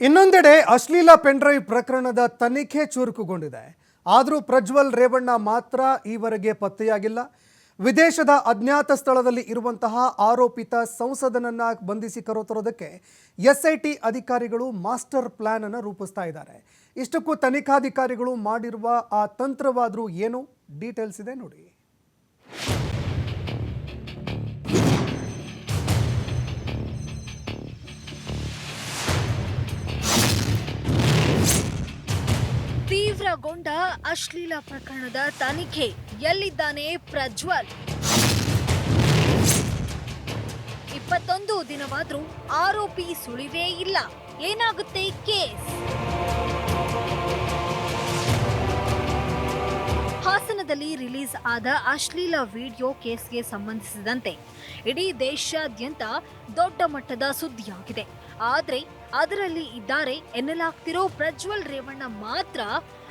ಇನ್ನೊಂದೆಡೆ ಅಶ್ಲೀಲ ಪೆನ್ಡ್ರೈವ್ ಪ್ರಕರಣದ ತನಿಖೆ ಚುರುಕುಗೊಂಡಿದೆ. ಆದರೂ ಪ್ರಜ್ವಲ್ ರೇವಣ್ಣ ಮಾತ್ರ ಈವರೆಗೆ ಪತ್ತೆಯಾಗಿಲ್ಲ. ವಿದೇಶದ ಅಜ್ಞಾತ ಸ್ಥಳದಲ್ಲಿ ಇರುವಂತಹ ಆರೋಪಿತ ಸಂಸದನನ್ನ ಬಂಧಿಸಿ ಕರೆತರೋದಕ್ಕೆ ಎಸ್ಐಟಿ ಅಧಿಕಾರಿಗಳು ಮಾಸ್ಟರ್ ಪ್ಲಾನ್ ಅನ್ನು ರೂಪಿಸ್ತಾ ಇದ್ದಾರೆ. ಇಷ್ಟಕ್ಕೂ ತನಿಖಾಧಿಕಾರಿಗಳು ಮಾಡಿರುವ ಆ ತಂತ್ರವಾದರೂ ಏನು? ಡೀಟೇಲ್ಸ್ ಇದೆ ನೋಡಿ. ತೀವ್ರಗೊಂಡ ಅಶ್ಲೀಲ ಪ್ರಕರಣದ ತನಿಖೆ. ಎಲ್ಲಿದ್ದಾನೆ ಪ್ರಜ್ವಲ್? ಇಪ್ಪತ್ತೊಂದು ದಿನವಾದರೂ ಆರೋಪಿ ಸುಳಿವೇ ಇಲ್ಲ. ಏನಾಗುತ್ತೆ ಕೇಸ್? ಹಾಸನದಲ್ಲಿ ರಿಲೀಸ್ ಆದ ಅಶ್ಲೀಲ ವಿಡಿಯೋ ಕೇಸ್ಗೆ ಸಂಬಂಧಿಸಿದಂತೆ ಇಡೀ ದೇಶಾದ್ಯಂತ ದೊಡ್ಡ ಮಟ್ಟದ ಸುದ್ದಿಯಾಗಿದೆ. ಆದ್ರೆ ಅದರಲ್ಲಿ ಇದ್ದಾರೆ ಎನ್ನಲಾಗ್ತಿರೋ ಪ್ರಜ್ವಲ್ ರೇವಣ್ಣ ಮಾತ್ರ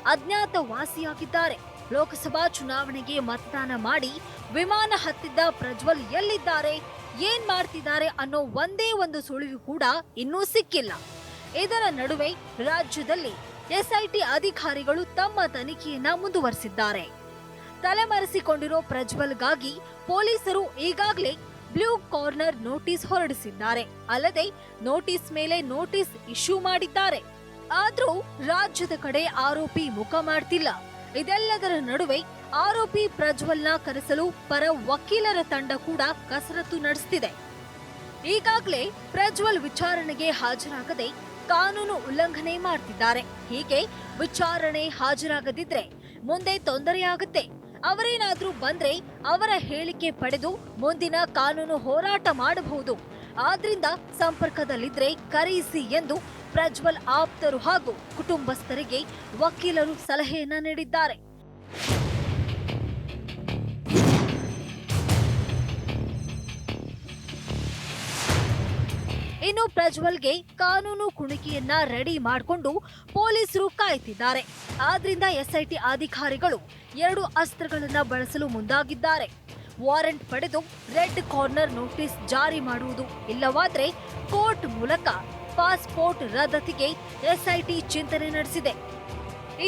ಅಜ್ಞಾತ ವಾಸಿಯಾಗಿದ್ದಾರೆ ಲೋಕಸಭಾ ಚುನಾವಣೆಗೆ ಮತದಾನ ಮಾಡಿ ವಿಮಾನ ಹತ್ತಿದ್ದ ಪ್ರಜ್ವಲ್ ಎಲ್ಲಿದ್ದಾರೆ, ಏನ್ ಮಾಡ್ತಿದ್ದಾರೆ ಅನ್ನೋ ಒಂದೇ ಒಂದು ಸುಳಿವು ಕೂಡ ಇನ್ನೂ ಸಿಕ್ಕಿಲ್ಲ. ಇದರ ನಡುವೆ ರಾಜ್ಯದಲ್ಲಿ ಎಸ್ಐಟಿ ಅಧಿಕಾರಿಗಳು ತಮ್ಮ ತನಿಖೆಯನ್ನ ಮುಂದುವರೆಸಿದ್ದಾರೆ. ತಲೆಮರೆಸಿಕೊಂಡಿರೋ ಪ್ರಜ್ವಲ್ಗಾಗಿ ಪೊಲೀಸರು ಈಗಾಗಲೇ ಬ್ಲೂ ಕಾರ್ನರ್ ನೋಟಿಸ್ ಹೊರಡಿಸಿದ್ದಾರೆ. ಅಲ್ಲದೆ ನೋಟಿಸ್ ಮೇಲೆ ನೋಟಿಸ್ ಇಶ್ಯೂ ಮಾಡಿದ್ದಾರೆ. ಆದ್ರೂ ರಾಜ್ಯದ ಕಡೆ ಆರೋಪಿ ಮುಖ ಮಾಡ್ತಿಲ್ಲ. ಇದೆಲ್ಲದರ ನಡುವೆ ಆರೋಪಿ ಪ್ರಜ್ವಲ್ನ ಕರೆಸಲು ಪರ ವಕೀಲರ ತಂಡ ಕೂಡ ಕಸರತ್ತು ನಡೆಸುತ್ತಿದೆ ಈಗಾಗಲೇ ಪ್ರಜ್ವಲ್ ವಿಚಾರಣೆಗೆ ಹಾಜರಾಗದೆ ಕಾನೂನು ಉಲ್ಲಂಘನೆ ಮಾಡ್ತಿದ್ದಾರೆ. ಹೀಗೆ ವಿಚಾರಣೆ ಹಾಜರಾಗದಿದ್ರೆ ಮುಂದೆ ತೊಂದರೆಯಾಗುತ್ತೆ. ಅವರೇನಾದ್ರೂ ಬಂದ್ರೆ ಅವರ ಹೇಳಿಕೆ ಪಡೆದು ಮುಂದಿನ ಕಾನೂನು ಹೋರಾಟ ಮಾಡಬಹುದು. ಆದ್ರಿಂದ ಸಂಪರ್ಕದಲ್ಲಿದ್ರೆ ಕರೆಯಿಸಿ ಎಂದು ಪ್ರಜ್ವಲ್ ಆಪ್ತರು ಹಾಗೂ ಕುಟುಂಬಸ್ಥರಿಗೆ ವಕೀಲರು ಸಲಹೆಯನ್ನ ನೀಡಿದ್ದಾರೆ. ಇನ್ನು ಪ್ರಜ್ವಲ್ಗೆ ಕಾನೂನು ಕುಣಿಕೆಯನ್ನ ರೆಡಿ ಮಾಡಿಕೊಂಡು ಪೊಲೀಸರು ಕಾಯ್ತಿದ್ದಾರೆ. ಆದ್ರಿಂದ ಎಸ್ಐಟಿ ಅಧಿಕಾರಿಗಳು ಎರಡು ಅಸ್ತ್ರಗಳನ್ನು ಬಳಸಲು ಮುಂದಾಗಿದ್ದಾರೆ. ವಾರೆಂಟ್ ಪಡೆದು ರೆಡ್ ಕಾರ್ನರ್ ನೋಟಿಸ್ ಜಾರಿ ಮಾಡುವುದು ಇಲ್ಲವಾದ್ರೆ ಕೋರ್ಟ್ ಮೂಲಕ ಪಾಸ್ಪೋರ್ಟ್ ರದ್ದತಿಗೆ ಎಸ್ಐಟಿ ಚಿಂತನೆ ನಡೆಸಿದೆ.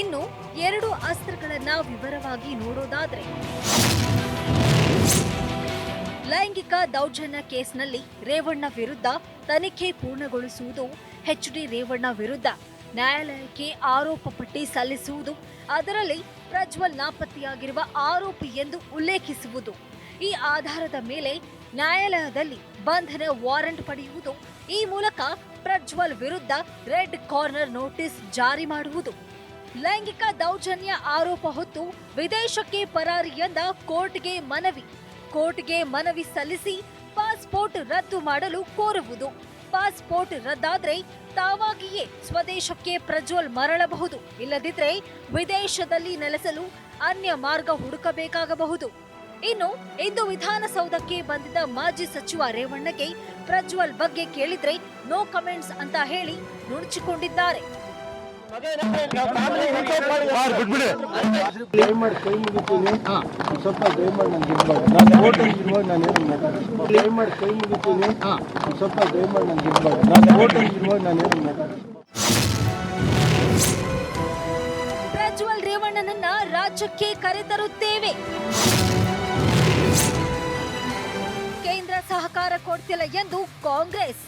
ಇನ್ನು ಎರಡು ಅಸ್ತ್ರಗಳನ್ನ ವಿವರವಾಗಿ ನೋಡೋದಾದ್ರೆ ಲೈಂಗಿಕ ದೌರ್ಜನ್ಯ ಕೇಸ್ನಲ್ಲಿ ರೇವಣ್ಣ ವಿರುದ್ಧ ತನಿಖೆ ಪೂರ್ಣಗೊಳಿಸುವುದು ಎಚ್ ಡಿ ರೇವಣ್ಣ ವಿರುದ್ಧ. ನ್ಯಾಯಾಲಯಕ್ಕೆ ಆರೋಪ ಪಟ್ಟಿ ಸಲ್ಲಿಸುವುದು ಅದರಲ್ಲಿ ಪ್ರಜ್ವಲ್ ನಾಪತ್ತೆಯಾಗಿರುವ ಆರೋಪಿ ಎಂದು ಉಲ್ಲೇಖಿಸುವುದು. ಈ ಆಧಾರದ ಮೇಲೆ ನ್ಯಾಯಾಲಯದಲ್ಲಿ ಬಂಧನ ವಾರೆಂಟ್ ಪಡೆಯುವುದು, ಈ ಮೂಲಕ ಪ್ರಜ್ವಲ್ ವಿರುದ್ಧ ರೆಡ್ ಕಾರ್ನರ್ ನೋಟಿಸ್ ಜಾರಿ ಮಾಡುವುದು. ಲೈಂಗಿಕ ದೌರ್ಜನ್ಯ ಆರೋಪ ಹೊತ್ತು ವಿದೇಶಕ್ಕೆ ಪರಾರಿ ಎಂದ ಕೋರ್ಟ್ಗೆ ಮನವಿ. ಕೋರ್ಟ್ಗೆ ಮನವಿ ಸಲ್ಲಿಸಿ ಪಾಸ್ಪೋರ್ಟ್ ರದ್ದು ಮಾಡಲು ಕೋರುವುದು. ಪಾಸ್ಪೋರ್ಟ್ ರದ್ದಾದ್ರೆ ತಾವಾಗಿಯೇ ಸ್ವದೇಶಕ್ಕೆ ಪ್ರಜ್ವಲ್ ಮರಳಬಹುದು. ಇಲ್ಲದಿದ್ರೆ ವಿದೇಶದಲ್ಲಿ ನೆಲೆಸಲು ಅನ್ಯ ಮಾರ್ಗ ಹುಡುಕಬೇಕಾಗಬಹುದು. ಇನ್ನು, ಇಂದು ವಿಧಾನಸೌಧಕ್ಕೆ ಬಂದಿದ್ದ ಮಾಜಿ ಸಚಿವ ರೇವಣ್ಣಗೆ ಪ್ರಜ್ವಲ್ ಬಗ್ಗೆ ಕೇಳಿದ್ರೆ ನೋ ಕಮೆಂಟ್ಸ್ ಅಂತ ಹೇಳಿ ನುಣುಚಿಕೊಂಡಿದ್ದಾರೆ. ಸ್ವಲ್ಪ ದಯಮಾಡಿ ಕೈ ಮುಗಿತೀನಿ ಸ್ವಲ್ಪ ದಯಮಾಡಿ ನನಗೆ ನಾನು ಹೋಟೆಲ್ ಇರುವಾಗ ನಾನು ಏನು ಮಾತಾಡ್ತೀನಿ ಪ್ರಜ್ವಲ್ ರೇವಣ್ಣನನ್ನ ರಾಜ್ಯಕ್ಕೆ ಕರೆತರುತ್ತೇವೆ. ಕೇಂದ್ರ ಸಹಕಾರ ಕೊಡ್ತಿಲ್ಲ ಎಂದು ಕಾಂಗ್ರೆಸ್.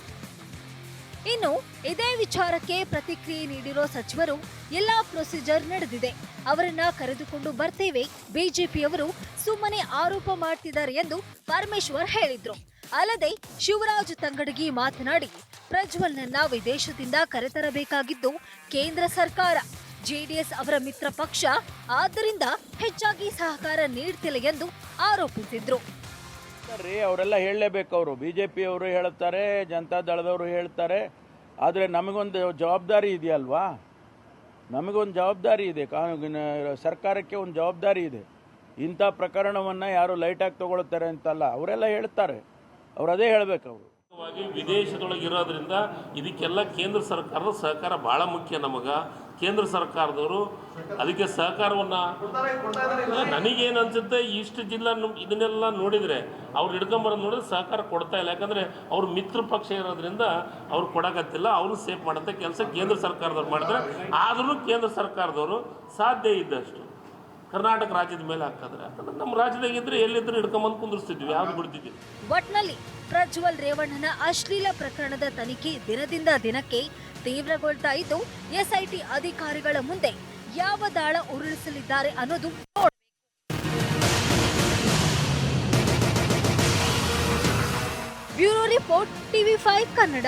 ಇನ್ನು ಇದೇ ವಿಚಾರಕ್ಕೆ ಪ್ರತಿಕ್ರಿಯೆ ನೀಡಿರೋ ಸಚಿವರು ಎಲ್ಲಾ ಪ್ರೊಸೀಜರ್ ನಡೆದಿದೆ. ಅವರನ್ನ ಕರೆದುಕೊಂಡು ಬರ್ತೇವೆ. ಬಿಜೆಪಿಯವರು ಸುಮ್ಮನೆ ಆರೋಪ ಮಾಡ್ತಿದ್ದಾರೆ ಎಂದು ಪರಮೇಶ್ವರ್ ಹೇಳಿದ್ರು. ಅಲ್ಲದೆ ಶಿವರಾಜ್ ತಂಗಡಗಿ ಮಾತನಾಡಿ, ಪ್ರಜ್ವಲ್ನನ್ನ ವಿದೇಶದಿಂದ ಕರೆತರಬೇಕಾಗಿದ್ದು ಕೇಂದ್ರ ಸರ್ಕಾರ. ಜೆಡಿಎಸ್ ಅವರ ಮಿತ್ರ ಪಕ್ಷ ಆದ್ದರಿಂದ ಹೆಚ್ಚಾಗಿ ಸಹಕಾರ ನೀಡ್ತಿಲ್ಲ ಎಂದು ಆರೋಪಿಸಿದ್ರು. ರೀ ಅವರೆಲ್ಲ ಹೇಳಲೇಬೇಕು ಅವರು. ಬಿ ಜೆ ಪಿಯವರು ಹೇಳ್ತಾರೆ, ಜನತಾ ದಳದವರು ಹೇಳ್ತಾರೆ. ಆದರೆ ನಮಗೊಂದು ಜವಾಬ್ದಾರಿ ಇದೆಯಲ್ವಾ? ನಮಗೊಂದು ಜವಾಬ್ದಾರಿ ಇದೆ. ಸರ್ಕಾರಕ್ಕೆ ಒಂದು ಜವಾಬ್ದಾರಿ ಇದೆ. ಇಂಥ ಪ್ರಕರಣವನ್ನು ಯಾರು ಲೈಟಾಗಿ ತಗೊಳ್ತಾರೆ ಅಂತಲ್ಲ, ಅವರೆಲ್ಲ ಹೇಳ್ತಾರೆ. ಅವ್ರು ಅದೇ ಹೇಳಬೇಕು ಅವರು. ವಿದೇಶದೊಳಗಿರೋದ್ರಿಂದ ಇದಕ್ಕೆಲ್ಲ ಕೇಂದ್ರ ಸರ್ಕಾರದ ಸಹಕಾರ ಭಾಳ ಮುಖ್ಯ ನಮಗೆ. ಕೇಂದ್ರ ಸರ್ಕಾರದವರು ಅದಕ್ಕೆ ಸಹಕಾರವನ್ನು ನನಗೇನು ಅನ್ಸುತ್ತೆ, ಇಷ್ಟು ಜಿಲ್ಲಾ ಇದನ್ನೆಲ್ಲ ನೋಡಿದರೆ, ಅವ್ರು ಹಿಡ್ಕೊಂಬರೋದು ನೋಡಿದ್ರೆ ಸಹಕಾರ ಕೊಡ್ತಾ ಇಲ್ಲ. ಯಾಕಂದರೆ ಅವ್ರ ಮಿತ್ರ ಪಕ್ಷ ಇರೋದ್ರಿಂದ ಅವ್ರು ಕೊಡಕತ್ತಿಲ್ಲ, ಅವ್ರು ಸೇಫ್ ಮಾಡುತ್ತೆ ಕೆಲಸ ಕೇಂದ್ರ ಸರ್ಕಾರದವ್ರು ಮಾಡಿದ್ರೆ. ಆದರೂ ಕೇಂದ್ರ ಸರ್ಕಾರದವರು ಸಾಧ್ಯ ಇದ್ದಷ್ಟು ಕರ್ನಾಟಕ ರಾಜ್ಯದ ಮೇಲೆ ಹಾಕಿದ್ರೆ, ಯಾಕಂದ್ರೆ ನಮ್ಮ ರಾಜ್ಯದಾಗಿದ್ದರೆ ಎಲ್ಲಿದ್ದರೂ ಹಿಡ್ಕೊಂಬಂದು ಕುಂದಿರ್ಸ್ತಿದ್ವಿ, ಯಾವ್ದು ಬಿಡ್ತಿದ್ವಿ. ಒಟ್ನಲ್ಲಿ ಪ್ರಜ್ವಲ್ ರೇವಣ್ಣನ ಅಶ್ಲೀಲ ಪ್ರಕರಣದ ತನಿಖೆ ದಿನದಿಂದ ದಿನಕ್ಕೆ ತೀವ್ರಗೊಳ್ತಾ ಇದ್ದು ಎಸ್ಐಟಿ ಅಧಿಕಾರಿಗಳ ಮುಂದೆ ಯಾವ ದಾಳ ಉರುಳಿಸಲಿದ್ದಾರೆ ಅನ್ನೋದು. Bureau report TV five Kannada